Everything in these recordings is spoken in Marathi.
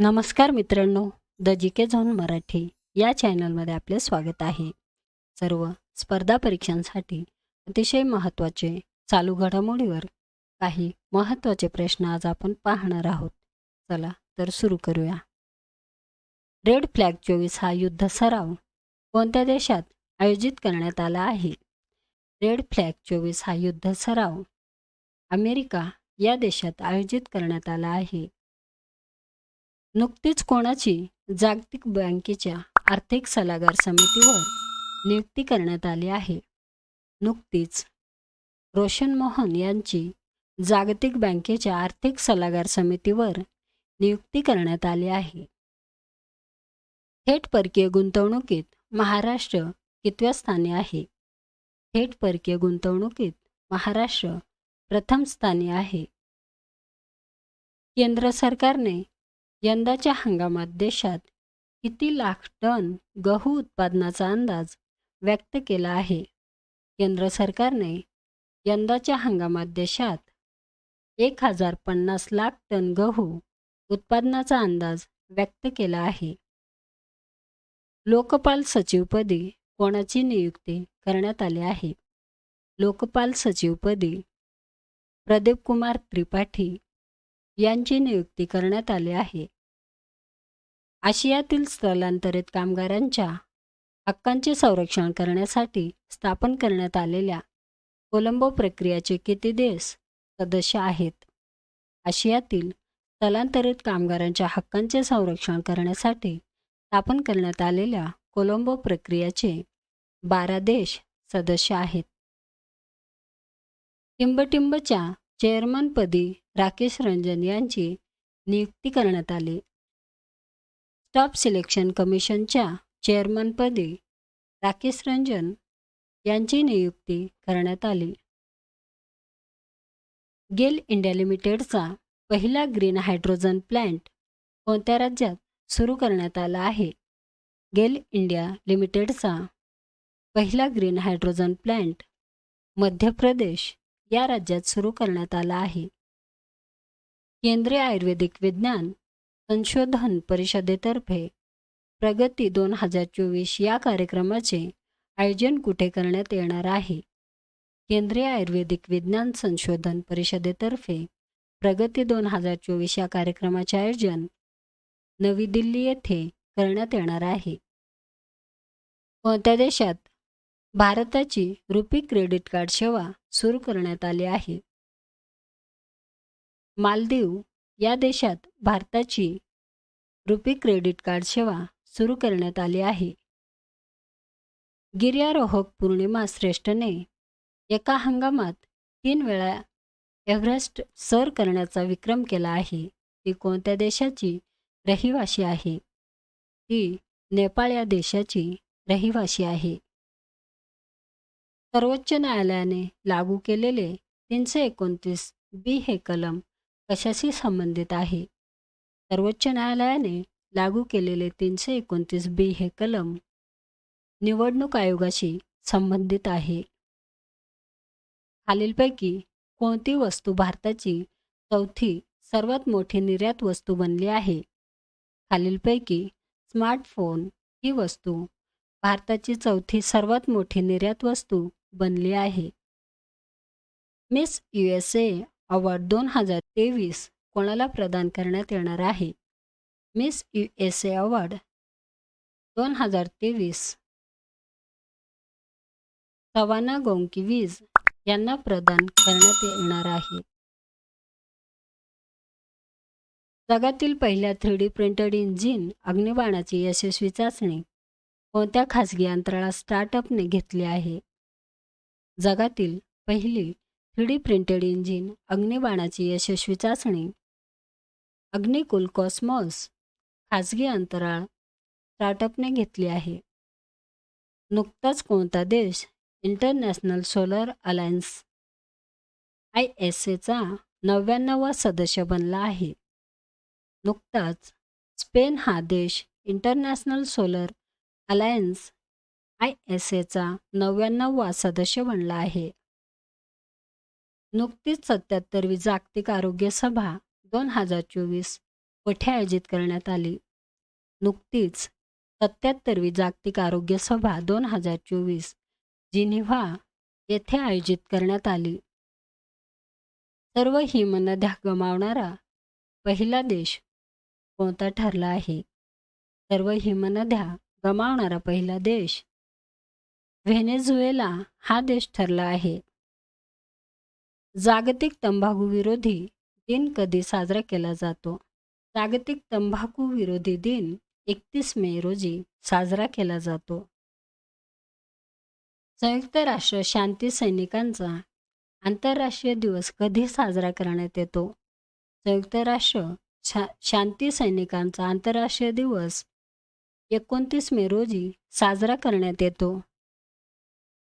नमस्कार मित्रांनो the G K zone Marathi या चॅनलमध्ये आपले स्वागत आहे. सर्व स्पर्धा परीक्षांसाठी अतिशय महत्त्वाचे चालू घडामोडीवर काही महत्त्वाचे प्रश्न आज आपण पाहणार आहोत. चला तर सुरू करूया. रेड फ्लॅग चोवीस हा युद्ध सराव कोणत्या देशात आयोजित करण्यात आला आहे? रेड फ्लॅग चोवीस हा युद्ध सराव अमेरिका या देशात आयोजित करण्यात आला आहे. नुकतीच कोणाची जागतिक बँकेच्या आर्थिक सल्लागार समितीवर नियुक्ती करण्यात आली आहे. नुकतीच रोशन मोहन यांची जागतिक बँकेच्या आर्थिक सल्लागार समितीवर नियुक्ती करण्यात आली आहे. थेट परकीय गुंतवणुकीत महाराष्ट्र कितव्या स्थानी आहे? थेट परकीय गुंतवणुकीत महाराष्ट्र प्रथम स्थानी आहे. केंद्र सरकारने यंदाच्या हंगामात देशात किती लाख टन गहू उत्पादनाचा अंदाज व्यक्त केला आहे. केंद्र सरकारने यंदाच्या हंगामात देशात एक हजार पन्नास लाख टन गहू उत्पादनाचा अंदाज व्यक्त केला आहे. लोकपाल सचिवपदी कोणाची नियुक्ती करण्यात आली आहे? लोकपाल सचिवपदी प्रदीप कुमार त्रिपाठी यांची नियुक्ती करण्यात आली आहे. आशियातील स्थलांतरित कामगारांच्या हक्कांचे संरक्षण करण्यासाठी स्थापन करण्यात आलेल्या कोलंबो प्रक्रियाचे किती देश सदस्य आहेत? आशियातील स्थलांतरित कामगारांच्या हक्कांचे संरक्षण करण्यासाठी स्थापन करण्यात आलेल्या कोलंबो प्रक्रियाचे बारा देश सदस्य आहेत. टिंबटिंबच्या चेअरमनपदी राकेश रंजन यांची नियुक्ती करण्यात आली. स्टॉप सिलेक्शन कमिशनच्या चेअरमनपदी राकेश रंजन यांची नियुक्ती करण्यात आली. गेल इंडिया लिमिटेडचा पहिला ग्रीन हायड्रोजन प्लॅन्ट कोणत्या राज्यात सुरू करण्यात आला आहे? गेल इंडिया लिमिटेडचा पहिला green hydrogen plant Madhya Pradesh या राज्यात सुरू करण्यात आला आहे. केंद्रीय आयुर्वेदिक विज्ञान संशोधन परिषदेतर्फे प्रगती दोन हजार चोवीस या कार्यक्रमाचे आयोजन कुठे करण्यात येणार आहे? केंद्रीय आयुर्वेदिक विज्ञान संशोधन परिषदेतर्फे प्रगती दोन हजार चोवीस या कार्यक्रमाचे आयोजन नवी दिल्ली येथे करण्यात येणार आहे. कोणत्या देशात भारताची रुपी क्रेडिट कार्ड सेवा सुरू करण्यात आली आहे. मालदीव या देशात भारताची रुपी क्रेडिट कार्ड सेवा सुरू करण्यात आली आहे. गिर्यारोहक पौर्णिमा श्रेष्ठने एका हंगामात तीन वेळा एव्हरेस्ट सर करण्याचा विक्रम केला आहे. ती कोणत्या देशाची रहिवाशी आहे? ती नेपाळ या देशाची रहिवाशी आहे. सर्वोच्च न्यायालयाने लागू केलेले तीनशे एकोणतीस बी हे कलम कशाशी संबंधित आहे? सर्वोच्च न्यायालयाने लागू केलेले तीनशे एकोणतीस बी हे कलम निवडणूक आयोगाशी संबंधित आहे. खालीलपैकी कोणती वस्तू भारताची चौथी सर्वात मोठी निर्यात वस्तू बनली आहे? खालीलपैकी स्मार्टफोन ही वस्तू भारताची चौथी सर्वात मोठी निर्यात वस्तू बनले आहे. Miss U S A award दोन हजार तेवीस कोणाला प्रदान करण्यात येणार आहे? Miss U S A award दोन हजार तेवीस. सवाना गोंकिवीज यांना प्रदान करण्यात येणार आहे. जगातील पहिल्या थ्री डी प्रिंटेड इंजिन अग्निबाणाची यशस्वी चाचणी कोणत्या खासगी अंतराळा स्टार्टअपने घेतली आहे? जगातील पहिली थ्री डी प्रिंटेड इंजिन अग्निबाणाची यशस्वी चाचणी. अग्निकुल कॉस्मॉस खाजगी अंतराळ स्टार्टअपने घेतली आहे. नुकताच कोणता देश international solar alliance I S एचा नव्याण्णवा सदस्य बनला आहे. नुकताच स्पेन हा देश international solar alliance I S एचा नव्याण्णववा सदस्य बनला आहे. नुकतीच सत्याहत्तरवी जागतिक आरोग्य सभा दोन हजार चोवीस कोठे आयोजित करण्यात आली? नुकतीच सत्याहत्तरवी जागतिक आरोग्य सभा दोन हजार चोवीस जिनिव्हा येथे आयोजित करण्यात आली. सर्व हिमनद्या गमावणारा पहिला देश कोणता ठरला आहे? सर्व हिमनद्या गमावणारा पहिला देश व्हेनेझुएला हा देश ठरला आहे. जागतिक तंबाखू विरोधी दिन कधी साजरा केला जातो? जागतिक तंबाखू विरोधी दिन एकतीस मे रोजी साजरा केला जातो. संयुक्त राष्ट्र शांती सैनिकांचा आंतरराष्ट्रीय दिवस कधी साजरा करण्यात येतो? संयुक्त राष्ट्र शा शांती सैनिकांचा आंतरराष्ट्रीय दिवस एकोणतीस मे रोजी साजरा करण्यात येतो.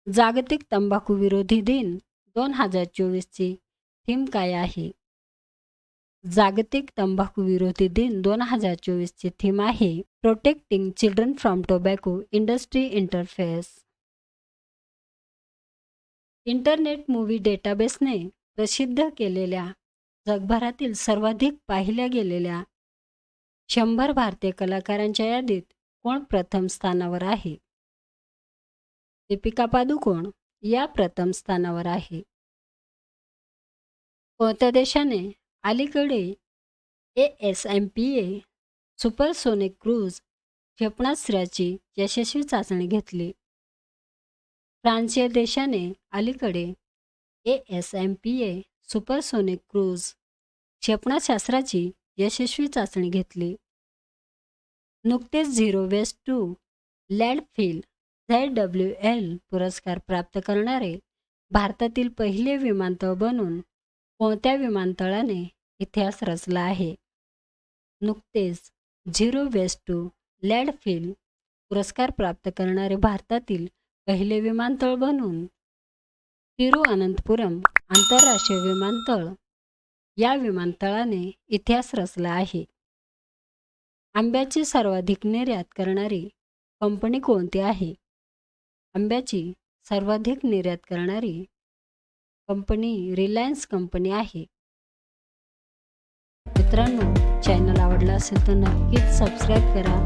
जागतिक तंबाखू विरोधी दिन दोन हजार चोवीसची थीम काय आहे? जागतिक तंबाखू विरोधी दिन दोन हजार चोवीसची थीम आहे protecting children from tobacco industry interference internet movie डेटाबेसने प्रसिद्ध केलेल्या जगभरातील सर्वाधिक पाहिल्या गेलेल्या शंभर भारतीय कलाकारांच्या यादीत कोण प्रथम स्थानावर आहे? दीपिका पादुकोण या प्रथम स्थानावर आहे. कोणत्या देशाने? अलीकडे A S M P A supersonic cruise क्षेपणास्त्राची यशस्वी चाचणी घेतली. फ्रान्स या देशाने अलीकडे A S M P A supersonic cruise क्षेपणास्त्राची यशस्वी चाचणी घेतली. नुकतेच zero waste to landfill Z W L पुरस्कार प्राप्त करणारे भारतातील पहिले विमानतळ बनून कोणत्या विमानतळाने इतिहास रचला आहे? नुकतेच झिरो वेस्ट टू लॅडफिल पुरस्कार प्राप्त करणारे भारतातील पहिले विमानतळ बनून तिरुअनंतपुरम आंतरराष्ट्रीय विमानतळ या विमानतळाने इतिहास रचला आहे. आंब्याची सर्वाधिक निर्यात करणारी कंपनी कोणती आहे? आंब्याची सर्वाधिक निर्यात करणारी कंपनी रिलायन्स कंपनी आहे. मित्रांनो चॅनल आवडला असेल तर नक्कीच सबस्क्राईब करा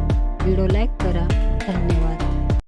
व्हिडिओ लाईक करा. धन्यवाद.